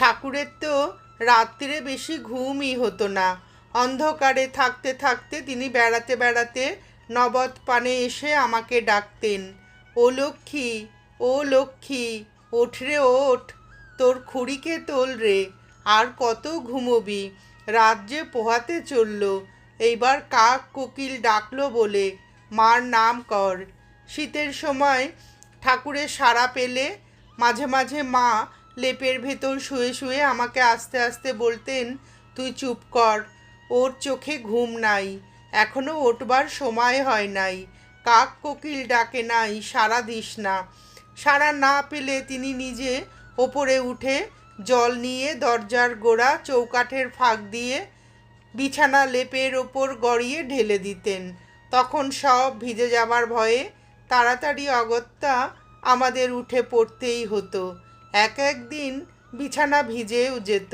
ঠাকুরের তো রাত্রিরে বেশি ঘুমই হতো না। অন্ধকারে থাকতে থাকতে তিনি বেড়াতে বেড়াতে নবদ পানে এসে আমাকে ডাকতেন, ও লক্ষ্মী ও লক্ষ্মী, ওঠ রে ওঠ, তোর খুড়িকে তোল রে, আর কত ঘুমোবি, রাত যে পোহাতে চলল, এইবার কাক কোকিল ডাকলো বলে, মার নাম কর। শীতের সময় ঠাকুরের সাড়া পেলে মাঝে মাঝে মা লেপের ভেতর শুয়ে শুয়ে আমাকে আস্তে আস্তে বলতেন, তুই চুপ কর, ওর চোখে ঘুম নাই, এখনও ওঠবার সময় হয় নাই, কাক কোকিল ডাকে নাই, সাড়া দিস না। সাড়া না পেলে তিনি নিজে ওপরে উঠে জল নিয়ে দরজার গোড়া চৌকাঠের ফাঁক দিয়ে বিছানা লেপের ওপর গড়িয়ে ঢেলে দিতেন। তখন সব ভিজে যাবার ভয়ে তাড়াতাড়ি অগত্যা আমাদের উঠে পড়তেই হতো। এক এক দিন বিছানা ভিজেও যেত।